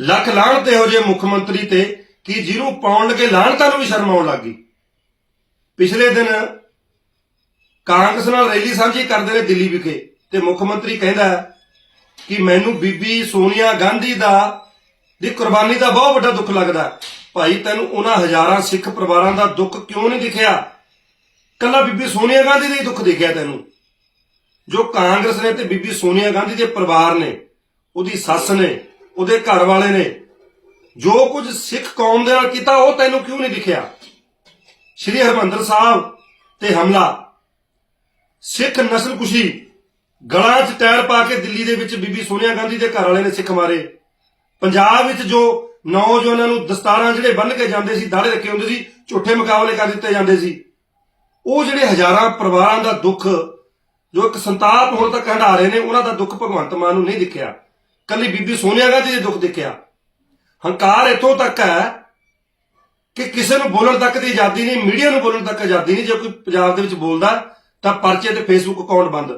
ਲੱਖ ਲਾਹਣ ਤੇ ਹੋ ਜਿਹੇ ਮੁੱਖ ਮੰਤਰੀ ਤੇ ਕਿ ਜਿਹਨੂੰ ਪਾਉਣ ਲੱਗੇ ਲਾਹਣਤਾਂ ਨੂੰ ਵੀ ਸ਼ਰਮ ਆਉਣ ਲੱਗੀ ਪਿਛਲੇ ਦਿਨ ਕਾਂਗਰਸ ਨਾਲ ਰੈਲੀ ਸਾਂਝੀ ਕਰਦੇ ਨੇ ਦਿੱਲੀ ਵਿਖੇ ਤੇ ਮੁੱਖ ਮੰਤਰੀ ਕਹਿੰਦਾ ਕਿ ਮੈਨੂੰ ਬੀਬੀ ਸੋਨੀਆ ਗਾਂਧੀ ਦਾ, ਦੀ ਕੁਰਬਾਨੀ ਦਾ ਬਹੁਤ ਵੱਡਾ ਦੁੱਖ ਲੱਗਦਾ। ਭਾਈ, ਤੈਨੂੰ ਉਹਨਾਂ ਹਜ਼ਾਰਾਂ ਸਿੱਖ ਪਰਿਵਾਰਾਂ ਦਾ ਦੁੱਖ ਕਿਉਂ ਨਹੀਂ ਦਿਖਿਆ? ਕੱਲਾ ਬੀਬੀ ਸੋਨੀਆ ਗਾਂਧੀ ਦਾ ਹੀ ਦੁੱਖ ਦਿਖਿਆ ਤੈਨੂੰ। ਜੋ ਕਾਂਗਰਸ ਨੇ ਤੇ ਬੀਬੀ ਸੋਨੀਆ ਗਾਂਧੀ ਦੇ ਪਰਿਵਾਰ ਨੇ, ਉਹਦੀ ਸੱਸ ਨੇ ਉਹਦੇ ਘਰ ਵਾਲੇ ਨੇ ਜੋ ਕੁਝ ਸਿੱਖ ਕੌਮ ਦੇ ਨਾਲ ਕੀਤਾ, ਉਹ ਤੈਨੂੰ ਕਿਉਂ ਨਹੀਂ ਦਿਖਿਆ ਸ਼੍ਰੀ ਹਰਮੰਦਰ ਸਾਹਿਬ ਤੇ ਹਮਲਾ। ਸਿੱਖ ਨਸਲਕੁਸ਼ੀ ਗਲਾਂ 'ਚ ਟਾਇਰ ਪਾ ਕੇ ਦਿੱਲੀ ਦੇ ਵਿੱਚ ਬੀਬੀ ਸੋਨੀਆ ਗਾਂਧੀ ਦੇ ਘਰ ਵਾਲੇ ਨੇ ਸਿੱਖ ਮਾਰੇ। ਪੰਜਾਬ ਵਿੱਚ ਜੋ ਨੌਜਵਾਨਾਂ ਨੂੰ ਦਸਤਾਰਾਂ ਜਿਹੜੇ ਬੰਨ੍ਹ ਕੇ ਜਾਂਦੇ ਸੀ, ਦਾੜੇ ਰੱਖੇ ਹੁੰਦੇ ਸੀ, ਝੂਠੇ ਮੁਕਾਬਲੇ ਕਰ ਦਿੱਤੇ ਜਾਂਦੇ ਸੀ, ਉਹ ਜਿਹੜੇ ਹਜ਼ਾਰਾਂ ਪਰਿਵਾਰਾਂ ਦਾ ਦੁੱਖ, ਜੋ ਇੱਕ ਸੰਤਾਪ ਹੁਣ ਤੱਕ ਹੰਢਾ ਰਹੇ ਨੇ, ਉਹਨਾਂ ਦਾ ਦੁੱਖ ਭਗਵੰਤ ਮਾਨ ਨੂੰ ਨਹੀਂ ਦਿਖਿਆ। ਕੱਲੀ ਬੀਬੀ ਸੋਨੀਆ ਗਾਂਧੀ ਦੇ ਦੁੱਖ ਦੇਖਿਆ। ਹੰਕਾਰ ਇੱਥੋਂ ਤੱਕ ਹੈ ਕਿ ਕਿਸੇ ਨੂੰ ਬੋਲਣ ਤੱਕ ਦੀ ਆਜ਼ਾਦੀ ਨਹੀਂ, ਮੀਡੀਆ ਨੂੰ ਬੋਲਣ ਤੱਕ ਆਜ਼ਾਦੀ ਨਹੀਂ। ਜੇ ਕੋਈ ਪੰਜਾਬ ਦੇ ਵਿੱਚ ਬੋਲਦਾ, ਤਾਂ ਪਰਚੇ ਤੇ ਫੇਸਬੁੱਕ ਅਕਾਊਂਟ ਬੰਦ।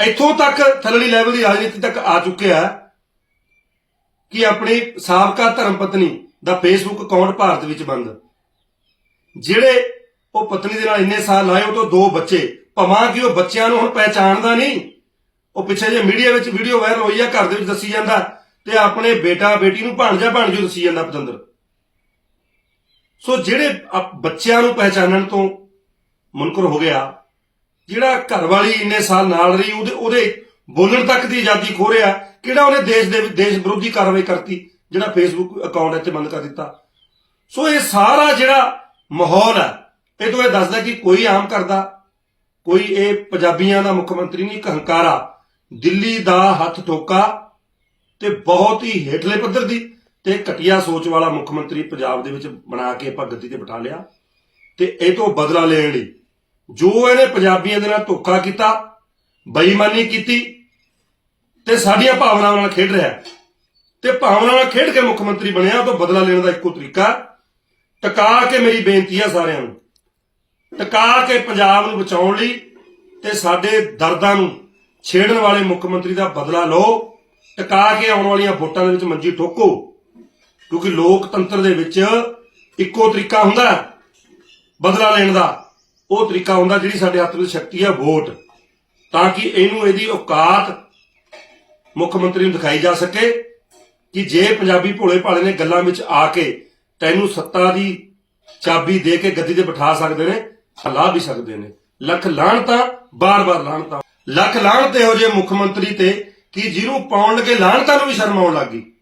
ਇੱਥੋਂ ਤੱਕ ਥੱਲੜੀ ਲੈਵਲ ਦੀ ਰਾਜਨੀਤੀ ਤੱਕ ਆ ਚੁੱਕਿਆ ਕਿ ਆਪਣੀ ਸਾਬਕਾ ਧਰਮ ਪਤਨੀ ਦਾ ਫੇਸਬੁੱਕ ਅਕਾਊਂਟ ਭਾਰਤ ਵਿੱਚ ਬੰਦ। ਜਿਹੜੇ ਉਹ ਪਤਨੀ ਦੇ ਨਾਲ ਇੰਨੇ ਸਾਲ ਲਾਏ, ਉਹ ਤੋਂ ਦੋ ਬੱਚੇ। ਭਵਾਂ ਕਿ ਉਹ ਬੱਚਿਆਂ ਨੂੰ ਹੁਣ ਪਹਿਚਾਣਦਾ ਨਹੀਂ। ਉਹ ਪਿੱਛੇ ਜੇ ਮੀਡੀਆ ਵਿੱਚ ਵੀਡੀਓ ਵਾਇਰਲ ਹੋਈ ਆ, ਘਰ ਦੇ ਵਿੱਚ ਦੱਸੀ ਜਾਂਦਾ ਤੇ ਆਪਣੇ ਬੇਟਾ, ਬੇਟੀ ਨੂੰ ਭਾਣਜਾ, ਭਾਣਜੂ ਦੱਸੀ ਜਾਂਦਾ ਪਤੰਦਰ। ਸੋ ਜਿਹੜੇ ਬੱਚਿਆਂ ਨੂੰ ਪਹਿਚਾਨਣ ਤੋਂ ਮੁਨਕਰ ਹੋ ਗਿਆ, ਜਿਹੜਾ ਘਰ ਵਾਲੀ ਇੰਨੇ ਸਾਲ ਨਾਲ ਰਹੀ, ਉਹਦੇ ਉਹਦੇ ਬੋਲਣ ਤੱਕ ਦੀ ਆਜ਼ਾਦੀ ਖੋ ਰਿਹਾ, ਕਿਹੜਾ ਉਹਨੇ ਦੇਸ਼ ਦੇ ਦੇਸ਼ ਵਿਰੋਧੀ ਕਾਰਵਾਈ ਕਰਤੀ, ਜਿਹੜਾ ਫੇਸਬੁੱਕ ਅਕਾਊਂਟ ਇੱਥੇ ਬੰਦ ਕਰ ਦਿੱਤਾ। ਸੋ ਇਹ ਸਾਰਾ ਜਿਹੜਾ ਮਾਹੌਲ ਹੈ ਇਹ ਤੋਂ ਇਹ ਦੱਸਦਾ ਕਿ ਕੋਈ ਆਮ ਕਰਦਾ ਕੋਈ ਇਹ ਪੰਜਾਬੀਆਂ ਦਾ ਮੁੱਖ ਮੰਤਰੀ ਨਹੀਂ, ਇੱਕ ਹੰਕਾਰਾ ਦਿੱਲੀ ਦਾ ਹੱਥ ਠੋਕਾ ਤੇ ਬਹੁਤ ਹੀ ਹੇਠਲੇ ਪੱਧਰ ਦੀ ਤੇ ਘਟੀਆ ਸੋਚ ਵਾਲਾ ਮੁੱਖ ਮੰਤਰੀ ਪੰਜਾਬ ਦੇ ਵਿੱਚ ਬਣਾ ਕੇ ਆਪਾਂ ਗੱਦੀ ਤੇ ਬਿਠਾ ਲਿਆ। ਤੇ ਇਹ ਤੋਂ ਬਦਲਾ ਲੈਣ ਲਈ ਜੋ ਇਹਨੇ ਪੰਜਾਬੀਆਂ ਦੇ ਨਾਲ ਧੋਖਾ ਕੀਤਾ, ਬੇਈਮਾਨੀ ਕੀਤੀ ਤੇ ਸਾਡੀਆਂ ਭਾਵਨਾਵਾਂ ਨਾਲ ਖੇਡ ਰਿਹਾ। ਤੇ ਭਾਵਨਾਵਾਂ ਨਾਲ ਖੇਡ ਕੇ ਮੁੱਖ ਮੰਤਰੀ ਬਣਿਆ, ਉਹ ਤੋਂ ਬਦਲਾ ਲੈਣ ਦਾ ਇੱਕੋ ਤਰੀਕਾ। ਟਕਾ ਕੇ ਮੇਰੀ ਬੇਨਤੀ ਆ ਸਾਰਿਆਂ ਨੂੰ। ਟਕਾ ਕੇ ਪੰਜਾਬ ਨੂੰ ਬਚਾਉਣ ਲਈ ਤੇ ਸਾਡੇ ਦਰਦਾਂ ਨੂੰ ਛੇੜਨ ਵਾਲੇ ਮੁੱਖ ਮੰਤਰੀ ਦਾ ਬਦਲਾ ਲਓ, ਟਕਾ ਕੇ ਆਉਣ ਵਾਲੀਆਂ ਵੋਟਾਂ ਦੇ ਵਿੱਚ ਮੰਜੀ ਠੋਕੋ, ਕਿਉਂਕਿ ਲੋਕਤੰਤਰ ਦੇ ਵਿੱਚ ਇੱਕੋ ਤਰੀਕਾ ਹੁੰਦਾ ਬਦਲਾ ਲੈਣ ਦਾ। ਉਹ ਤਰੀਕਾ ਹੁੰਦਾ ਜਿਹੜੀ ਸਾਡੇ ਹੱਥ ਵਿੱਚ ਸ਼ਕਤੀ ਹੈ, ਵੋਟ। ਤਾਂ ਕਿ ਇਹਨੂੰ ਇਹਦੀ ਔਕਾਤ ਮੁੱਖ ਮੰਤਰੀ ਨੂੰ ਦਿਖਾਈ ਜਾ ਸਕੇ ਕਿ ਜੇ ਪੰਜਾਬੀ ਭੋਲੇ ਭਾਲੇ ਨੇ ਗੱਲਾਂ ਵਿੱਚ ਆ ਕੇ ਤੈਨੂੰ ਸੱਤਾ ਦੀ ਚਾਬੀ ਦੇ ਕੇ ਗੱਦੀ ਤੇ ਬਿਠਾ ਸਕਦੇ ਨੇ ਹਲਾ ਵੀ ਸਕਦੇ ਨੇ। ਲੱਖ ਲਾਹਣਤਾਂ, ਬਾਰ-ਬਾਰ ਲਾਹਣਤਾਂ। ਲੱਖ ਲਾਹਣ ਤੇ ਹੋ ਜਿਹੇ ਮੁੱਖ ਮੰਤਰੀ ਤੇ ਕਿ ਜਿਹਨੂੰ ਪਾਉਣ ਲੱਗੇ ਲਾਹਣਤਾਂ ਨੂੰ ਵੀ ਸ਼ਰਮ ਆਉਣ ਲੱਗੀ